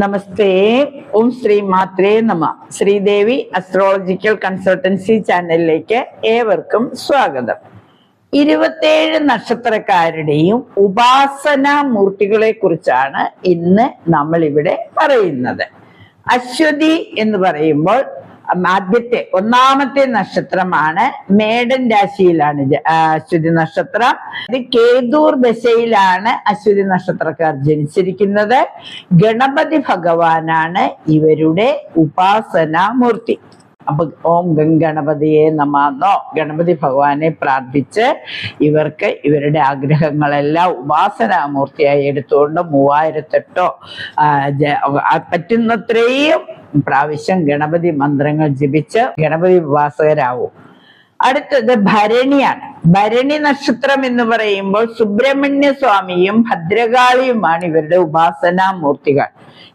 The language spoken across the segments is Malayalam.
നമസ്തേ. ഓം ശ്രീ മാത്രേ നമ. ശ്രീദേവി അസ്ട്രോളജിക്കൽ കൺസൾട്ടൻസി ചാനലിലേക്ക് ഏവർക്കും സ്വാഗതം. ഇരുപത്തേഴ് നക്ഷത്രക്കാരുടെയും ഉപാസന മൂർത്തികളെ കുറിച്ചാണ് ഇന്ന് നമ്മൾ ഇവിടെ പറയുന്നത്. അശ്വതി എന്ന് പറയുമ്പോൾ ആദ്യത്തെ ഒന്നാമത്തെ നക്ഷത്രമാണ് മേടൻ രാശിയിലാണ് അശ്വതി നക്ഷത്രം. ഇത് കേതൂർ ദശയിലാണ് അശ്വതി നക്ഷത്രക്കാർ ജനിച്ചിരിക്കുന്നത്. ഗണപതി ഭഗവാനാണ് ഇവരുടെ ഉപാസനാമൂർത്തി അപ്പൊ ഓം ഗംഗണപതിയെ നമാന്നോ. ഗണപതി ഭഗവാനെ പ്രാർത്ഥിച്ച് ഇവർക്ക് ഇവരുടെ ആഗ്രഹങ്ങളെല്ലാം ഉപാസനാമൂർത്തിയായി എടുത്തുകൊണ്ട് മൂവായിരത്തെട്ടോ പറ്റുന്നത്രയും പ്രാവശ്യം ഗണപതി മന്ത്രങ്ങൾ ജപിച്ച് ഗണപതി ഉപാസകരാവും. അടുത്തത് ഭരണിയാണ്. ഭരണി നക്ഷത്രം എന്ന് പറയുമ്പോൾ സുബ്രഹ്മണ്യ സ്വാമിയും ഭദ്രകാളിയുമാണ് ഇവരുടെ ഉപാസനാ മൂർത്തികൾ.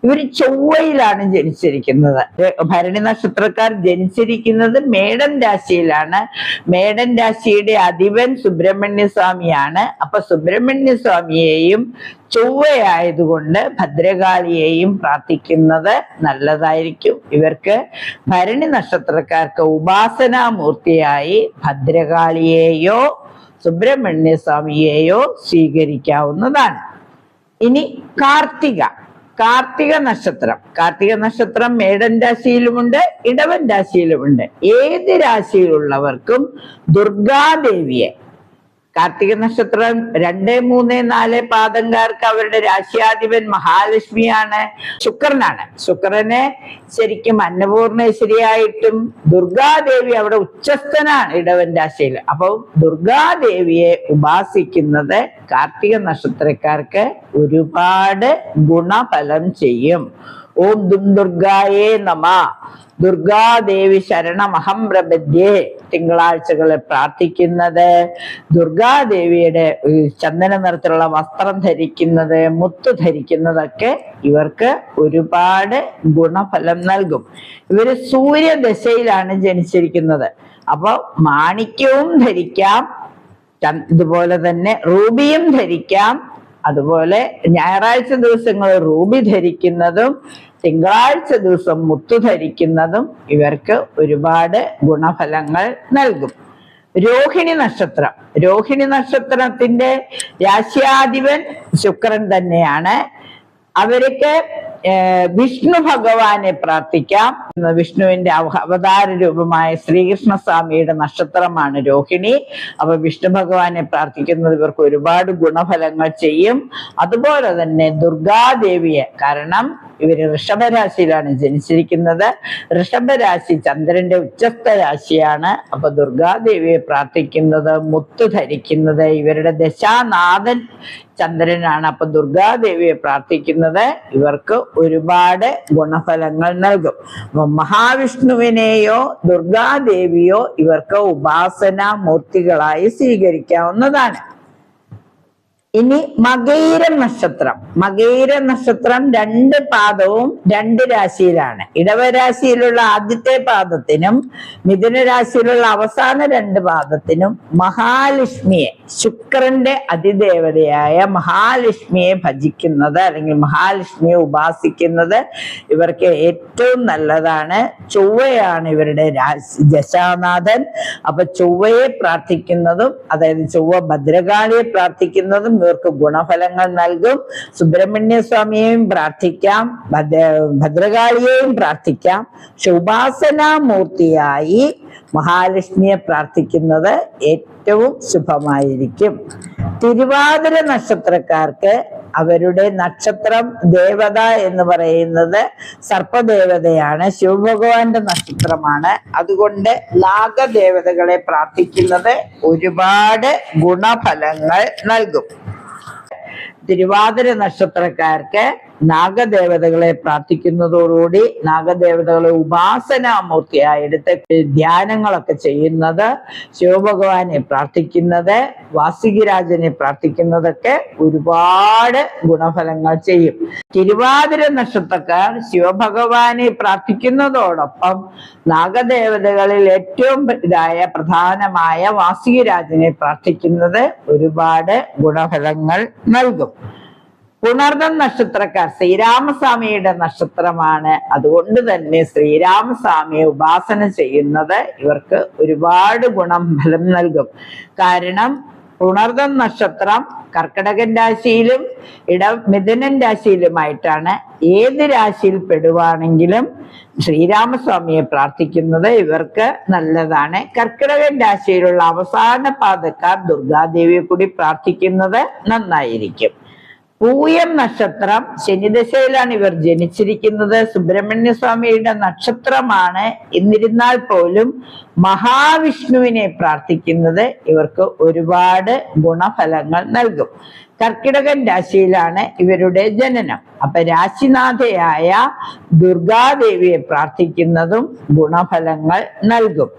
ഇവർ ചൊവ്വയിലാണ് ജനിച്ചിരിക്കുന്നത്. ഭരണി നക്ഷത്രക്കാർ ജനിച്ചിരിക്കുന്നത് മേടൻ രാശിയിലാണ്. മേടൻ രാശിയുടെ അധിപൻ സുബ്രഹ്മണ്യ സ്വാമിയാണ്. അപ്പൊ സുബ്രഹ്മണ്യ സ്വാമിയെയും ചൊവ്വയായതുകൊണ്ട് ഭദ്രകാളിയെയും പ്രാർത്ഥിക്കുന്നത് നല്ലതായിരിക്കും. ഇവർക്ക് ഭരണി നക്ഷത്രക്കാർക്ക് ഉപാസനാമൂർത്തിയായി ഭദ്രകാളിയെയോ സുബ്രഹ്മണ്യ സ്വാമിയെയോ സ്വീകരിക്കാവുന്നതാണ്. ഇനി കാർത്തിക. കാർത്തിക നക്ഷത്രം. കാർത്തിക നക്ഷത്രം മേടൻ രാശിയിലുമുണ്ട് ഇടവൻ രാശിയിലുമുണ്ട്. ഏത് രാശിയിലുള്ളവർക്കും ദുർഗാദേവിയെ കാർത്തിക നക്ഷത്രം രണ്ട് മൂന്ന് നാല് പാദങ്കാർക്ക് അവരുടെ രാശിയാധിപൻ മഹാലക്ഷ്മിയാണ് ശുക്രനാണ്. ശുക്രനെ ശരിക്കും അന്നപൂർണേശ്വരിയായിട്ടും ദുർഗാദേവി അവിടെ ഉച്ചസ്ഥനാണ് ഇടവൻ രാശിയിൽ. അപ്പം ദുർഗാദേവിയെ ഉപാസിക്കുന്നത് കാർത്തിക നക്ഷത്രക്കാർക്ക് ഒരുപാട് ഗുണഫലം ചെയ്യും. ഓം ദും ദുർഗായേ നമ. ദുർഗാദേവി ശരണമഹം പ്രപദ്യേ. തിങ്കളാഴ്ചകളെ പ്രാർത്ഥിക്കുന്നത്. ദുർഗാദേവിയുടെ ചന്ദന നിറത്തിലുള്ള വസ്ത്രം ധരിക്കുന്നത് മുത്ത് ധരിക്കുന്നതൊക്കെ ഇവർക്ക് ഒരുപാട് ഗുണഫലം നൽകും. ഇവർ സൂര്യദശയിലാണ് ജനിച്ചിരിക്കുന്നത്. അപ്പോൾ മാണിക്യവും ധരിക്കാം ഇതുപോലെ തന്നെ റൂബിയും ധരിക്കാം അതുപോലെ ഞായറാഴ്ച ദിവസങ്ങൾ റൂബി ധരിക്കുന്നതും തിങ്കളാഴ്ച ദിവസം മുത്തു ധരിക്കുന്നതും ഇവർക്ക് ഒരുപാട് ഗുണഫലങ്ങൾ നൽകും. രോഹിണി നക്ഷത്രം. രോഹിണി നക്ഷത്രത്തിന്റെ രാശ്യാധിപൻ ശുക്രൻ തന്നെയാണ്. അവർക്ക് വിഷ്ണു ഭഗവാനെ പ്രാർത്ഥിക്കാം. വിഷ്ണുവിന്റെ അവ- അവതാര രൂപമായ ശ്രീകൃഷ്ണ സ്വാമിയുടെ നക്ഷത്രമാണ് രോഹിണി. അപ്പൊ വിഷ്ണു ഭഗവാനെ പ്രാർത്ഥിക്കുന്നത് ഇവർക്ക് ഒരുപാട് ഗുണഫലങ്ങൾ ചെയ്യും. അതുപോലെ തന്നെ ദുർഗാദേവിയെ കാരണം ഇവർ ഋഷഭരാശിയിലാണ് ജനിച്ചിരിക്കുന്നത്. ഋഷഭരാശി ചന്ദ്രന്റെ ഉച്ചസ്ഥ രാശിയാണ് അപ്പൊ ദുർഗാദേവിയെ പ്രാർത്ഥിക്കുന്നത് മുത്തു ധരിക്കുന്നത് ഇവരുടെ ദശാനാഥൻ ചന്ദ്രനാണ്. അപ്പൊ ദുർഗാദേവിയെ പ്രാർത്ഥിക്കുന്നത് ഇവർക്ക് ഒരുപാട് ഗുണഫലങ്ങൾ നൽകും. മഹാവിഷ്ണുവിനെയോ ദുർഗാദേവിയോ ഇവർക്ക് ഉപാസനാ മൂർത്തികളായി സ്വീകരിക്കാവുന്നതാണ്. ഇനി മകൈര നക്ഷത്രം. മകൈര നക്ഷത്രം രണ്ട് പാദവും രണ്ട് രാശിയിലാണ്. ഇടവരാശിയിലുള്ള ആദ്യത്തെ പാദത്തിനും മിഥുന രാശിയിലുള്ള അവസാന രണ്ട് പാദത്തിനും മഹാലക്ഷ്മിയെ ശുക്രന്റെ അതിദേവതയായ മഹാലക്ഷ്മിയെ ഭജിക്കുന്നത് അല്ലെങ്കിൽ മഹാലക്ഷ്മിയെ ഉപാസിക്കുന്നത് ഇവർക്ക് ഏറ്റവും നല്ലതാണ്. ചൊവ്വയാണ് ഇവരുടെ രാശി ദശാനാഥൻ. അപ്പൊ ചൊവ്വയെ പ്രാർത്ഥിക്കുന്നതും അതായത് ചൊവ്വ ഭദ്രകാളിയെ പ്രാർത്ഥിക്കുന്നതും ഇവർക്ക് ഗുണഫലങ്ങൾ നൽകും. സുബ്രഹ്മണ്യ സ്വാമിയെയും പ്രാർത്ഥിക്കാം. ഭദ്രകാളിയെയും പ്രാർത്ഥിക്കാം. പക്ഷെ ഉപാസനാമൂർത്തിയായി മഹാലക്ഷ്മിയെ പ്രാർത്ഥിക്കുന്നത് ഏറ്റവും ശുഭമായിരിക്കും. തിരുവാതിര നക്ഷത്രക്കാർക്ക് അവരുടെ നക്ഷത്രം ദേവത എന്ന് പറയുന്നത് സർപ്പദേവതയാണ്. ശിവഭഗവാന്റെ നക്ഷത്രമാണ്. അതുകൊണ്ട് നാഗദേവതകളെ പ്രാർത്ഥിക്കുന്നത് ഒരുപാട് ഗുണഫലങ്ങൾ നൽകും. തിരുവാതിര നക്ഷത്രക്കാർക്ക് നാഗദേവതകളെ പ്രാർത്ഥിക്കുന്നതോടുകൂടി നാഗദേവതകളെ ഉപാസനാമൂർത്തിയായി എടുത്ത് ധ്യാനങ്ങളൊക്കെ ചെയ്യുന്നത് ശിവഭഗവാനെ പ്രാർത്ഥിക്കുന്നത് വാസികിരാജനെ പ്രാർത്ഥിക്കുന്നതൊക്കെ ഒരുപാട് ഗുണഫലങ്ങൾ ചെയ്യും. തിരുവാതിര നക്ഷത്രക്കാർ ശിവഭഗവാനെ പ്രാർത്ഥിക്കുന്നതോടൊപ്പം നാഗദേവതകളിൽ ഏറ്റവും ഇതായ പ്രധാനമായ വാസികിരാജനെ പ്രാർത്ഥിക്കുന്നത് ഒരുപാട് ഗുണഫലങ്ങൾ നൽകും. പുണർദം നക്ഷത്രക്കാർ ശ്രീരാമസ്വാമിയുടെ നക്ഷത്രമാണ്. അതുകൊണ്ട് തന്നെ ശ്രീരാമസ്വാമിയെ ഉപാസന ചെയ്യുന്നത് ഇവർക്ക് ഒരുപാട് ഗുണം ഫലം നൽകും. കാരണം പുണർദം നക്ഷത്രം കർക്കിടകൻ രാശിയിലും ഇട മിഥുനൻ രാശിയിലുമായിട്ടാണ് ഏത് രാശിയിൽ പെടുവാണെങ്കിലും ശ്രീരാമസ്വാമിയെ പ്രാർത്ഥിക്കുന്നത് ഇവർക്ക് നല്ലതാണ്. കർക്കിടകൻ രാശിയിലുള്ള അവസാന പാദക്കാർ ദുർഗാദേവിയെ കൂടി പ്രാർത്ഥിക്കുന്നത് നന്നായിരിക്കും. പൂയം നക്ഷത്രം ശനിദശയിലാണ് ഇവർ ജനിച്ചിരിക്കുന്നത്. സുബ്രഹ്മണ്യ സ്വാമിയുടെ നക്ഷത്രമാണ്. എന്നിരുന്നാൽ പോലും മഹാവിഷ്ണുവിനെ പ്രാർത്ഥിക്കുന്നത് ഇവർക്ക് ഒരുപാട് ഗുണഫലങ്ങൾ നൽകും. കർക്കിടകൻ രാശിയിലാണ് ഇവരുടെ ജനനം. അപ്പൊ രാശിനാഥയായ ദുർഗാദേവിയെ പ്രാർത്ഥിക്കുന്നതും ഗുണഫലങ്ങൾ നൽകും.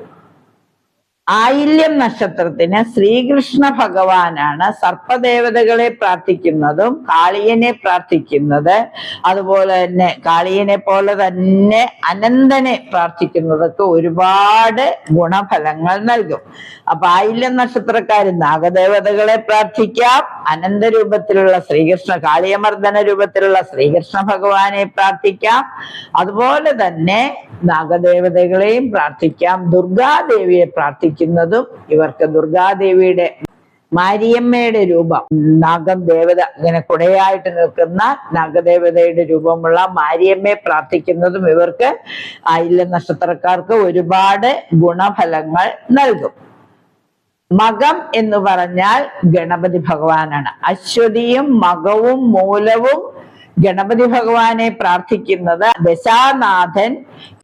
ആയില്യം നക്ഷത്രത്തിന് ശ്രീകൃഷ്ണ ഭഗവാനാണ് സർപ്പദേവതകളെ പ്രാർത്ഥിക്കുന്നതും കാളിയനെ പ്രാർത്ഥിക്കുന്നത്. അതുപോലെ തന്നെ കാളിയനെ പോലെ തന്നെ അനന്തനെ പ്രാർത്ഥിക്കുന്നതൊക്കെ ഒരുപാട് ഗുണഫലങ്ങൾ നൽകും. അപ്പൊ ആയില്യം നക്ഷത്രക്കാർ നാഗദേവതകളെ പ്രാർത്ഥിക്കാം. അനന്ത രൂപത്തിലുള്ള ശ്രീകൃഷ്ണ കാളിയമർദ്ദന രൂപത്തിലുള്ള ശ്രീകൃഷ്ണ ഭഗവാനെ പ്രാർത്ഥിക്കാം. അതുപോലെ തന്നെ നാഗദേവതകളെയും പ്രാർത്ഥിക്കാം. ദുർഗാദേവിയെ പ്രാർത്ഥിക്കുന്നതും ഇവർക്ക് ദുർഗാദേവിയുടെ മാരിയമ്മയുടെ രൂപം നാഗം ദേവത ഇങ്ങനെ കുടയായിട്ട് നിൽക്കുന്ന നാഗദേവതയുടെ രൂപമുള്ള മാരിയമ്മയെ പ്രാർത്ഥിക്കുന്നതും ഇവർക്ക് ആയില്യ നക്ഷത്രക്കാർക്ക് ഒരുപാട് ഗുണഫലങ്ങൾ നൽകും. മകം എന്ന് പറഞ്ഞാൽ ഗണപതി ഭഗവാനാണ്. അശ്വതിയും മകവും മൂലവും ഗണപതി ഭഗവാനെ പ്രാർത്ഥിക്കുന്നത് ദശാനാഥൻ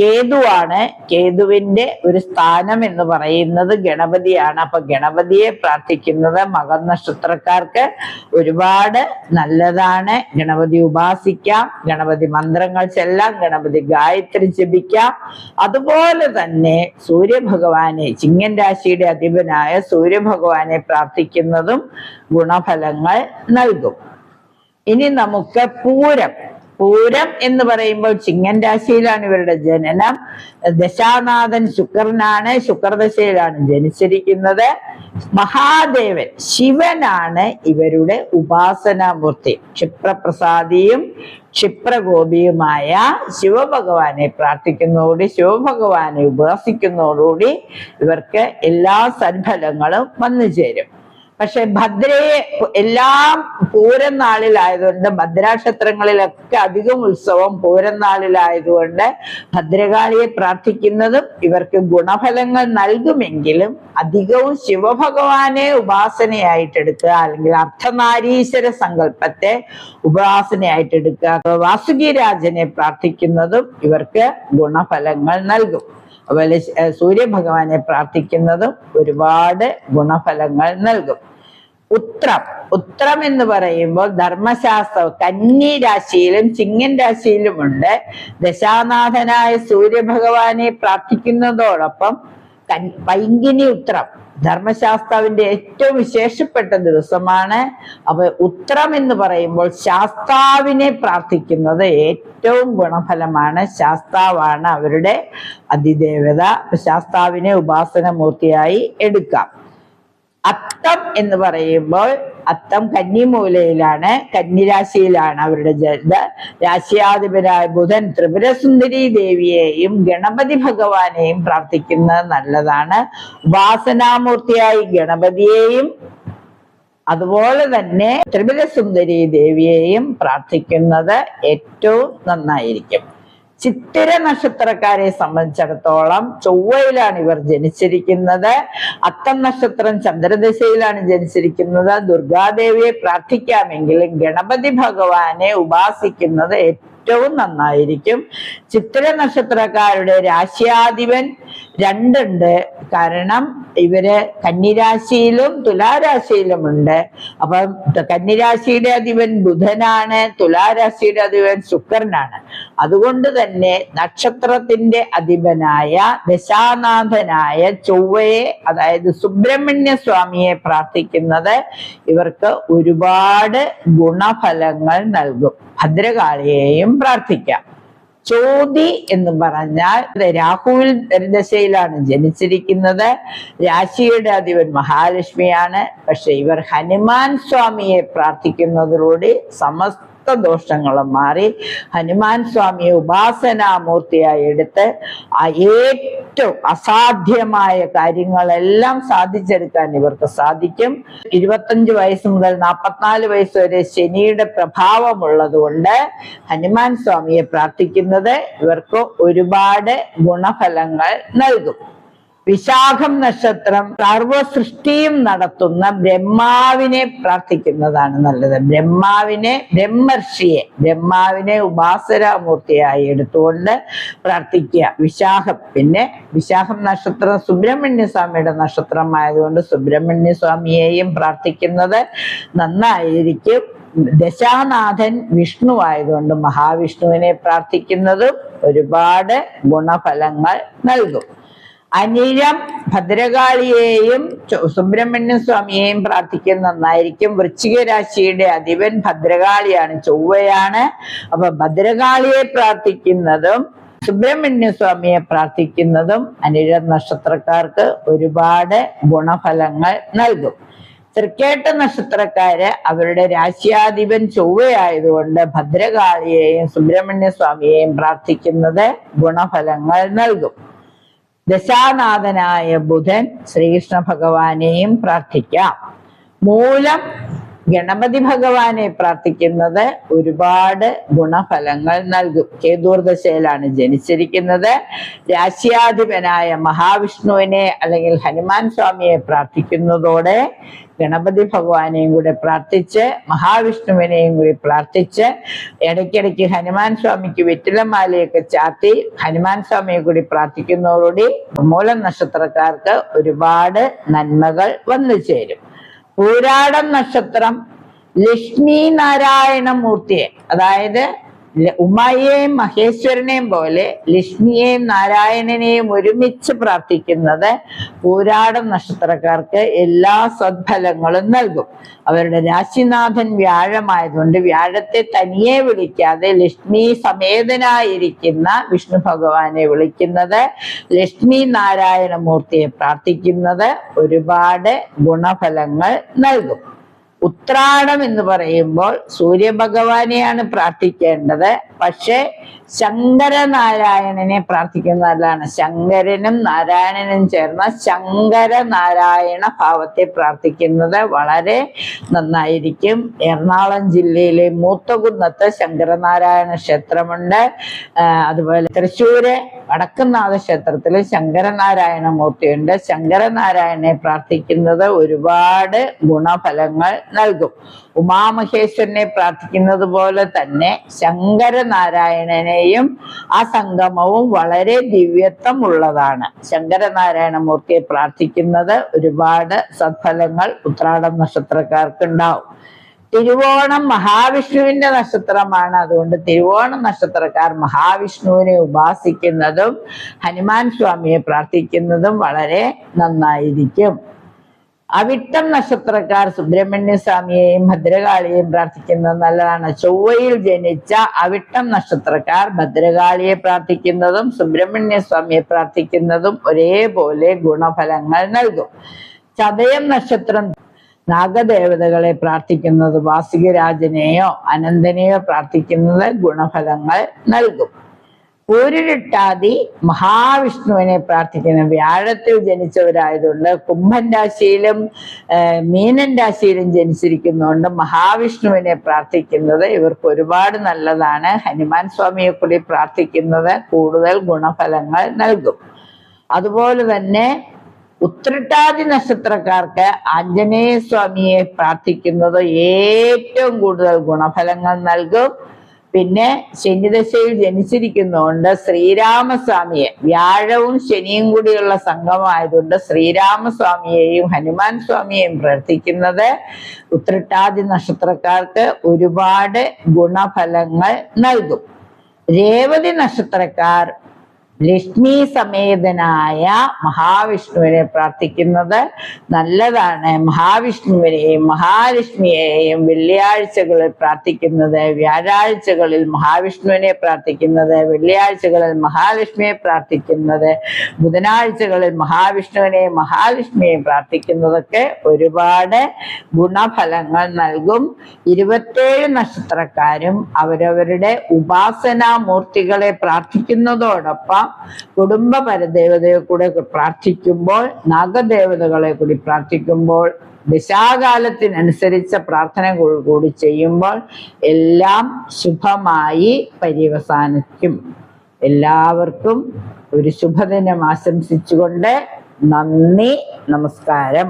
കേതുവാണ്. കേതുവിന്റെ ഒരു സ്ഥാനം എന്ന് പറയുന്നത് ഗണപതിയാണ്. അപ്പൊ ഗണപതിയെ പ്രാർത്ഥിക്കുന്നത് മകൻ നക്ഷത്രക്കാർക്ക് ഒരുപാട് നല്ലതാണ്. ഗണപതി ഉപാസിക്കാം ഗണപതി മന്ത്രങ്ങൾ ചെല്ലാം ഗണപതി ഗായത്രി ജപിക്കാം. അതുപോലെ തന്നെ സൂര്യഭഗവാനെ ചിങ്ങൻ രാശിയുടെ അധിപനായ സൂര്യഭഗവാനെ പ്രാർത്ഥിക്കുന്നതും ഗുണഫലങ്ങൾ നൽകും. ഇനി നമുക്ക് പൂരം. പൂരം എന്ന് പറയുമ്പോൾ ചിങ്ങൻ രാശിയിലാണ് ഇവരുടെ ജനനം. ദശാനാഥൻ ശുക്രനാണ്. ശുക്രദശയിലാണ് ജനിച്ചിരിക്കുന്നത്. മഹാദേവൻ ശിവനാണ് ഇവരുടെ ഉപാസനാമൂർത്തി. ക്ഷിപ്രപ്രസാദിയും ക്ഷിപ്രഗോപിയുമായ ശിവഭഗവാനെ പ്രാർത്ഥിക്കുന്നതോടുകൂടി ശിവഭഗവാനെ ഉപാസിക്കുന്നതോടുകൂടി ഇവർക്ക് എല്ലാ സദ്ഫലങ്ങളും വന്നു ചേരും. പക്ഷെ ഭദ്രയെ എല്ലാം പൂരം നാളിലായതുകൊണ്ട് ഭദ്രാക്ഷത്രങ്ങളിലൊക്കെ അധികം ഉത്സവം പൂരം നാളിലായതുകൊണ്ട് ഭദ്രകാളിയെ പ്രാർത്ഥിക്കുന്നതും ഇവർക്ക് ഗുണഫലങ്ങൾ നൽകുമെങ്കിലും അധികവും ശിവഭഗവാനെ ഉപാസനയായിട്ട് എടുക്കുക അല്ലെങ്കിൽ അർത്ഥനാരീശ്വര സങ്കല്പത്തെ ഉപാസനയായിട്ട് എടുക്കുക വാസുകിരാജനെ പ്രാർത്ഥിക്കുന്നതും ഇവർക്ക് ഗുണഫലങ്ങൾ നൽകും. അതുപോലെ സൂര്യഭഗവാനെ പ്രാർത്ഥിക്കുന്നതും ഒരുപാട് ഗുണഫലങ്ങൾ നൽകും. ഉത്രം. ഉത്രം എന്ന് പറയുമ്പോൾ ധർമ്മശാസ്ത്രം കന്നി രാശിയിലും ചിങ്ങൻ രാശിയിലുമുണ്ട്. ദശാനാഥനായ സൂര്യഭഗവാനെ പ്രാർത്ഥിക്കുന്നതോടൊപ്പം കൻ പൈങ്കിനി ഉത്രം ധർമ്മശാസ്താവിന്റെ ഏറ്റവും വിശേഷപ്പെട്ട ദിവസമാണ്. അപ്പൊ ഉത്രം എന്ന് പറയുമ്പോൾ ശാസ്താവിനെ പ്രാർത്ഥിക്കുന്നത് ഏറ്റവും ഗുണഫലമാണ്. ശാസ്താവാണ് അവരുടെ അതിദേവത. ശാസ്താവിനെ ഉപാസന മൂർത്തിയായി എടുക്കാം. അത്തം എന്ന് പറയുമ്പോൾ അത്തം കന്നിമൂലയിലാണ് കന്നിരാശിയിലാണ് അവരുടെ ജ രാശിയാധിപനായ ബുധൻ ത്രിപുരസുന്ദരി ദേവിയെയും ഗണപതി ഭഗവാനെയും പ്രാർത്ഥിക്കുന്നത് നല്ലതാണ്. ഉപാസനാമൂർത്തിയായി ഗണപതിയെയും അതുപോലെ തന്നെ ത്രിപുരസുന്ദരി ദേവിയെയും പ്രാർത്ഥിക്കുന്നത് ഏറ്റവും നന്നായിരിക്കും. ചിത്തിര നക്ഷത്രക്കാരെ സംബന്ധിച്ചിടത്തോളം ചൊവ്വയിലാണ് ഇവർ ജനിച്ചിരിക്കുന്നത്. അത്തം നക്ഷത്രം ചന്ദ്രദശയിലാണ് ജനിച്ചിരിക്കുന്നത്. ദുർഗാദേവിയെ പ്രാർത്ഥിക്കാമെങ്കിലും ഗണപതി ഭഗവാനെ ഉപാസിക്കുന്നത് ഏറ്റവും നന്നായിരിക്കും. ചിത്ര നക്ഷത്രക്കാരുടെ രാശ്യാധിപൻ രണ്ടുണ്ട്. കാരണം ഇവർ കന്നിരാശിയിലും തുലാരാശിയിലുമുണ്ട്. അപ്പം കന്നിരാശിയുടെ അധിപൻ ബുധനാണ് തുലാരാശിയുടെ അധിപൻ ശുക്രനാണ്. അതുകൊണ്ട് തന്നെ നക്ഷത്രത്തിന്റെ അധിപനായ ദശാനാഥനായ ചൊവ്വയെ അതായത് സുബ്രഹ്മണ്യ സ്വാമിയെ പ്രാർത്ഥിക്കുന്നത് ഇവർക്ക് ഒരുപാട് ഗുണഫലങ്ങൾ നൽകും. ഭദ്രകാളിയെയും പ്രാർത്ഥിക്കാം. ചോതി എന്ന് പറഞ്ഞാൽ രാഹുവിൽ ദശയിലാണ് ജനിച്ചിരിക്കുന്നത്. രാശിയുടെ അധിപൻ മഹാലക്ഷ്മിയാണ്. പക്ഷെ ഇവർ ഹനുമാൻ സ്വാമിയെ പ്രാർത്ഥിക്കുന്നതിലൂടെ സമസ്ത ദോഷങ്ങളും മാറി ഹനുമാൻ സ്വാമിയെ ഉപാസനാമൂർത്തിയായി എടുത്ത് ഏറ്റവും അസാധ്യമായ കാര്യങ്ങളെല്ലാം സാധിച്ചെടുക്കാൻ ഇവർക്ക് സാധിക്കും. ഇരുപത്തഞ്ച് വയസ്സ് മുതൽ നാൽപ്പത്തിനാല് വയസ്സ് വരെ ശനിയുടെ പ്രഭാവമുള്ളത് കൊണ്ട് ഹനുമാൻ സ്വാമിയെ പ്രാർത്ഥിക്കുന്നത് ഇവർക്ക് ഒരുപാട് ഗുണഫലങ്ങൾ നൽകും. വിശാഖം നക്ഷത്രം സർവസൃഷ്ടിയും നടത്തുന്ന ബ്രഹ്മാവിനെ പ്രാർത്ഥിക്കുന്നതാണ് നല്ലത്. ബ്രഹ്മാവിനെ ബ്രഹ്മർഷിയെ ബ്രഹ്മാവിനെ ഉപാസരാമൂർത്തിയായി എടുത്തുകൊണ്ട് പ്രാർത്ഥിക്കുക. വിശാഖം. പിന്നെ വിശാഖം നക്ഷത്രം സുബ്രഹ്മണ്യ സ്വാമിയുടെ നക്ഷത്രമായതുകൊണ്ട് സുബ്രഹ്മണ്യ സ്വാമിയെയും പ്രാർത്ഥിക്കുന്നത് നന്നായിരിക്കും. ദശാനാഥൻ വിഷ്ണു ആയതുകൊണ്ട് മഹാവിഷ്ണുവിനെ പ്രാർത്ഥിക്കുന്നതും ഒരുപാട് ഗുണഫലങ്ങൾ നൽകും. അനിഴം ഭദ്രകാളിയെയും സുബ്രഹ്മണ്യ സ്വാമിയെയും പ്രാർത്ഥിക്കുന്ന നന്നായിരിക്കും. വൃശ്ചിക രാശിയുടെ അധിപൻ ഭദ്രകാളിയാണ് ചൊവ്വയാണ്. അപ്പൊ ഭദ്രകാളിയെ പ്രാർത്ഥിക്കുന്നതും സുബ്രഹ്മണ്യ സ്വാമിയെ പ്രാർത്ഥിക്കുന്നതും അനിഴ നക്ഷത്രക്കാർക്ക് ഒരുപാട് ഗുണഫലങ്ങൾ നൽകും. തൃക്കേട്ട നക്ഷത്രക്കാര് അവരുടെ രാശ്യാധിപൻ ചൊവ്വയായതുകൊണ്ട് ഭദ്രകാളിയെയും സുബ്രഹ്മണ്യ സ്വാമിയെയും പ്രാർത്ഥിക്കുന്നത് ഗുണഫലങ്ങൾ നൽകും. ദശാനാഥനായ ബുധൻ ശ്രീകൃഷ്ണ ഭഗവാനെയും പ്രാർത്ഥിക്കാം. മൂലം ഗണപതി ഭഗവാനെ പ്രാർത്ഥിക്കുന്നത് ഒരുപാട് ഗുണഫലങ്ങൾ നൽകും. കേതൂർദശയിലാണ് ജനിച്ചിരിക്കുന്നത്. രാശ്യാധിപനായ മഹാവിഷ്ണുവിനെ അല്ലെങ്കിൽ ഹനുമാൻ സ്വാമിയെ പ്രാർത്ഥിക്കുന്നതോടെ ഗണപതി ഭഗവാനെയും കൂടെ പ്രാർത്ഥിച്ച് മഹാവിഷ്ണുവിനെയും കൂടി പ്രാർത്ഥിച്ച് ഇടയ്ക്കിടയ്ക്ക് ഹനുമാൻ സ്വാമിക്ക് വെറ്റിലമാലയൊക്കെ ചാത്തി ഹനുമാൻ സ്വാമിയെ കൂടി പ്രാർത്ഥിക്കുന്നതോടുകൂടി മൂലം നക്ഷത്രക്കാർക്ക് ഒരുപാട് നന്മകൾ വന്നു ചേരും. പൂരാടം നക്ഷത്രം ലക്ഷ്മി നാരായണ മൂർത്തിയെ. അതായത് ഉമയെയും മഹേശ്വരനെയും പോലെ ലക്ഷ്മിയെയും നാരായണനെയും ഒരുമിച്ച് പ്രാർത്ഥിക്കുന്നത് പൂരാടം നക്ഷത്രക്കാർക്ക് എല്ലാ സദ്ഫലങ്ങളും നൽകും. അവരുടെ രാശിനാഥൻ വ്യാഴമായതുകൊണ്ട് വ്യാഴത്തെ തനിയെ വിളിക്കാതെ ലക്ഷ്മി സമേതനായിരിക്കുന്ന വിഷ്ണു ഭഗവാനെ വിളിക്കുന്നത് ലക്ഷ്മി നാരായണ മൂർത്തിയെ പ്രാർത്ഥിക്കുന്നത് ഒരുപാട് ഗുണഫലങ്ങൾ നൽകും. ഉത്രാടം എന്ന് പറയുമ്പോൾ സൂര്യഭഗവാനെയാണ് പ്രാർത്ഥിക്കേണ്ടത്. പക്ഷെ ശങ്കരനാരായണനെ പ്രാർത്ഥിക്കുന്നതല്ലാണ് ശങ്കരനും നാരായണനും ചേർന്ന ശങ്കരനാരായണ ഭാവത്തെ പ്രാർത്ഥിക്കുന്നത് വളരെ നന്നായിരിക്കും. എറണാകുളം ജില്ലയിലെ മൂത്തകുന്നത്ത് ശങ്കരനാരായണ ക്ഷേത്രമുണ്ട്. അതുപോലെ തൃശ്ശൂര് വടക്കുന്നാഥ ക്ഷേത്രത്തിൽ ശങ്കരനാരായണ മൂർത്തിയുണ്ട്. ശങ്കരനാരായണനെ പ്രാർത്ഥിക്കുന്നത് ഒരുപാട് ഗുണഫലങ്ങൾ നൽകും. ഉമാമഹേശ്വരനെ പ്രാർത്ഥിക്കുന്നത് പോലെ തന്നെ ശങ്കരനാരായണനെയും ആ സംഗമവും വളരെ ദിവ്യത്വം ഉള്ളതാണ് ശങ്കരനാരായണ മൂർത്തിയെ പ്രാർത്ഥിക്കുന്നത് ഒരുപാട് സത്ഫലങ്ങൾ ഉത്രാടം നക്ഷത്രക്കാർക്ക് ഉണ്ടാവും തിരുവോണം മഹാവിഷ്ണുവിന്റെ നക്ഷത്രമാണ്. അതുകൊണ്ട് തിരുവോണം നക്ഷത്രക്കാർ മഹാവിഷ്ണുവിനെ ഉപാസിക്കുന്നതും ഹനുമാൻ സ്വാമിയെ പ്രാർത്ഥിക്കുന്നതും വളരെ നന്നായിരിക്കും. അവിട്ടം നക്ഷത്രക്കാർ സുബ്രഹ്മണ്യ സ്വാമിയെയും ഭദ്രകാളിയെയും പ്രാർത്ഥിക്കുന്നത് നല്ലതാണ്. ചൊവ്വയിൽ ജനിച്ച അവിട്ടം നക്ഷത്രക്കാർ ഭദ്രകാളിയെ പ്രാർത്ഥിക്കുന്നതും സുബ്രഹ്മണ്യ സ്വാമിയെ പ്രാർത്ഥിക്കുന്നതും ഒരേപോലെ ഗുണഫലങ്ങൾ നൽകും. ചതയം നക്ഷത്രം നാഗദേവതകളെ പ്രാർത്ഥിക്കുന്നത് വാസികരാജനെയോ അനന്തനെയോ പ്രാർത്ഥിക്കുന്നത് ഗുണഫലങ്ങൾ നൽകും. പൂരിട്ടാതി മഹാവിഷ്ണുവിനെ പ്രാർത്ഥിക്കുന്ന വ്യാഴത്തിൽ ജനിച്ചവരായതുകൊണ്ട് കുംഭൻ രാശിയിലും മീനൻ രാശിയിലും ജനിച്ചിരിക്കുന്നതുകൊണ്ട് മഹാവിഷ്ണുവിനെ പ്രാർത്ഥിക്കുന്നത് ഇവർക്ക് ഒരുപാട് നല്ലതാണ്. ഹനുമാൻ സ്വാമിയെ കൂടി പ്രാർത്ഥിക്കുന്നത് കൂടുതൽ ഗുണഫലങ്ങൾ നൽകും. അതുപോലെ തന്നെ ഉത്രട്ടാതി നക്ഷത്രക്കാർക്ക് ആഞ്ജനേയ സ്വാമിയെ പ്രാർത്ഥിക്കുന്നത് ഏറ്റവും കൂടുതൽ ഗുണഫലങ്ങൾ നൽകും. പിന്നെ ശനിദശയിൽ ജനിച്ചിരിക്കുന്നതുകൊണ്ട് ശ്രീരാമസ്വാമിയെ വ്യാഴവും ശനിയും കൂടിയുള്ള സംഘമായതുകൊണ്ട് ശ്രീരാമസ്വാമിയെയും ഹനുമാൻ സ്വാമിയെയും പ്രാർത്ഥിക്കുന്നത് ഉത്രട്ടാതി നക്ഷത്രക്കാർക്ക് ഒരുപാട് ഗുണഫലങ്ങൾ നൽകും. രേവതി നക്ഷത്രക്കാർ ലക്ഷ്മി സമേതനായ മഹാവിഷ്ണുവിനെ പ്രാർത്ഥിക്കുന്നത് നല്ലതാണ്. മഹാവിഷ്ണുവിനെയും മഹാലക്ഷ്മിയെയും വെള്ളിയാഴ്ചകളിൽ പ്രാർത്ഥിക്കുന്നത് വ്യാഴാഴ്ചകളിൽ മഹാവിഷ്ണുവിനെ പ്രാർത്ഥിക്കുന്നത് വെള്ളിയാഴ്ചകളിൽ മഹാലക്ഷ്മിയെ പ്രാർത്ഥിക്കുന്നത് ബുധനാഴ്ചകളിൽ മഹാവിഷ്ണുവിനെയും മഹാലക്ഷ്മിയെയും പ്രാർത്ഥിക്കുന്നതൊക്കെ ഒരുപാട് ഗുണഫലങ്ങൾ നൽകും. ഇരുപത്തേഴ് നക്ഷത്രക്കാരും അവരവരുടെ ഉപാസനാമൂർത്തികളെ പ്രാർത്ഥിക്കുന്നതോടൊപ്പം കുടുംബ പരദേവതയെ കൂടെ പ്രാർത്ഥിക്കുമ്പോൾ നാഗദേവതകളെ കൂടി പ്രാർത്ഥിക്കുമ്പോൾ ദിശാകാലത്തിനനുസരിച്ച പ്രാർത്ഥന കൂടി ചെയ്യുമ്പോൾ എല്ലാം ശുഭമായി പര്യവസാനിക്കും. എല്ലാവർക്കും ഒരു ശുഭദിനം ആശംസിച്ചുകൊണ്ട് നന്ദി നമസ്കാരം.